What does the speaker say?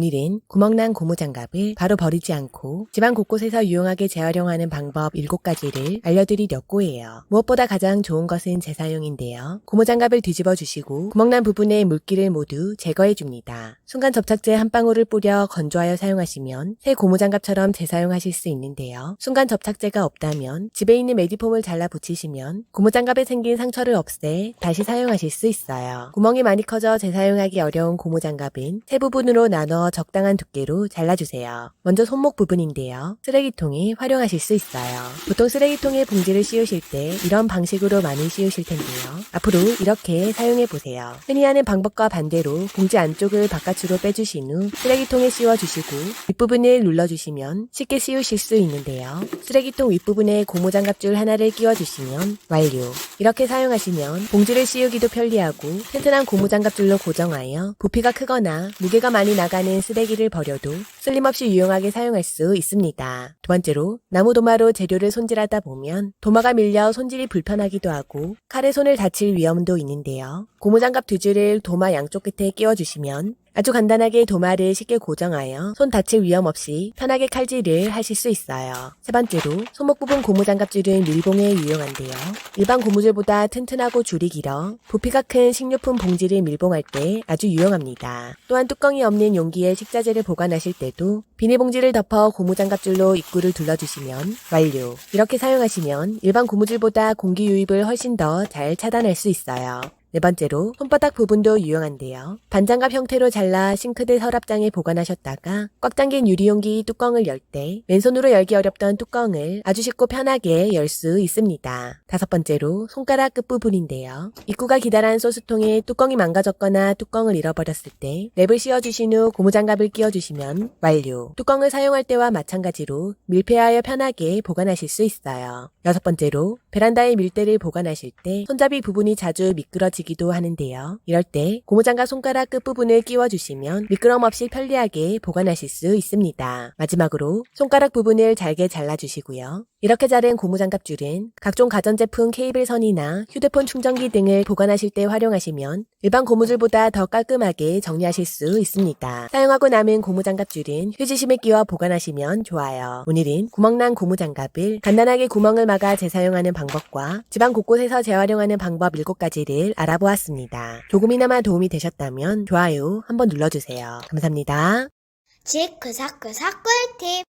오늘은 구멍난 고무장갑을 바로 버리지 않고 집안 곳곳에서 유용하게 재활용하는 방법 7가지를 알려드리려고 해요. 무엇보다 가장 좋은 것은 재사용인데요. 고무장갑을 뒤집어 주시고 구멍난 부분의 물기를 모두 제거해 줍니다. 순간 접착제 한 방울을 뿌려 건조하여 사용하시면 새 고무장갑처럼 재사용하실 수 있는데요. 순간 접착제가 없다면 집에 있는 메디폼을 잘라 붙이시면 고무장갑에 생긴 상처를 없애 다시 사용하실 수 있어요. 구멍이 많이 커져 재사용하기 어려운 고무장갑은 세 부분으로 나눠 적당한 두께로 잘라주세요. 먼저 손목 부분인데요. 쓰레기통에 활용하실 수 있어요. 보통 쓰레기통에 봉지를 씌우실 때 이런 방식으로 많이 씌우실 텐데요. 앞으로 이렇게 사용해 보세요. 흔히 하는 방법과 반대로 봉지 안쪽을 바깥으로 빼주신 후 쓰레기통에 씌워주시고 윗부분을 눌러주시면 쉽게 씌우실 수 있는데요. 쓰레기통 윗부분에 고무장갑줄 하나를 끼워주시면 완료. 이렇게 사용하시면 봉지를 씌우기도 편리하고 튼튼한 고무장갑줄로 고정하여 부피가 크거나 무게가 많이 나가는 쓰레기를 버려도 슬림없이 유용하게 사용할 수 있습니다. 두 번째로 나무 도마로 재료를 손질하다 보면 도마가 밀려 손질이 불편하기도 하고 칼에 손을 다칠 위험도 있는데요. 고무장갑 두 줄을 도마 양쪽 끝에 끼워주시면 아주 간단하게 도마를 쉽게 고정하여 손 다칠 위험 없이 편하게 칼질을 하실 수 있어요. 세 번째로 손목 부분 고무장갑줄은 밀봉에 유용한데요. 일반 고무줄보다 튼튼하고 줄이 길어 부피가 큰 식료품 봉지를 밀봉할 때 아주 유용합니다. 또한 뚜껑이 없는 용기에 식자재를 보관하실 때도 비닐봉지를 덮어 고무장갑줄로 입구를 둘러주시면 완료. 이렇게 사용하시면 일반 고무줄보다 공기 유입을 훨씬 더 잘 차단할 수 있어요. 네 번째로 손바닥 부분도 유용한데요. 반장갑 형태로 잘라 싱크대 서랍장에 보관하셨다가 꽉 잠긴 유리용기 뚜껑을 열 때 왼손으로 열기 어렵던 뚜껑을 아주 쉽고 편하게 열 수 있습니다. 다섯 번째로 손가락 끝부분인데요. 입구가 기다란 소스통에 뚜껑이 망가졌거나 뚜껑을 잃어버렸을 때 랩을 씌워주신 후 고무장갑을 끼워주시면 완료. 뚜껑을 사용할 때와 마찬가지로 밀폐하여 편하게 보관하실 수 있어요. 여섯 번째로 베란다에 밀대를 보관하실 때 손잡이 부분이 자주 미끄러지 기도 하는데요. 이럴 때 고무장갑 손가락 끝부분을 끼워주시면 미끄럼 없이 편리하게 보관하실 수 있습니다. 마지막으로 손가락 부분을 잘게 잘라주시고요. 이렇게 자른 고무장갑 줄은 각종 가전제품 케이블 선이나 휴대폰 충전기 등을 보관하실 때 활용하시면 일반 고무줄보다 더 깔끔하게 정리하실 수 있습니다. 사용하고 남은 고무장갑 줄은 휴지심에 끼워 보관하시면 좋아요. 오늘은 구멍난 고무장갑을 간단하게 구멍을 막아 재사용하는 방법과 집안 곳곳에서 재활용하는 방법 7가지를 알아보았습니다. 조금이나마 도움이 되셨다면 좋아요 한번 눌러주세요. 감사합니다. 지크사크사 꿀팁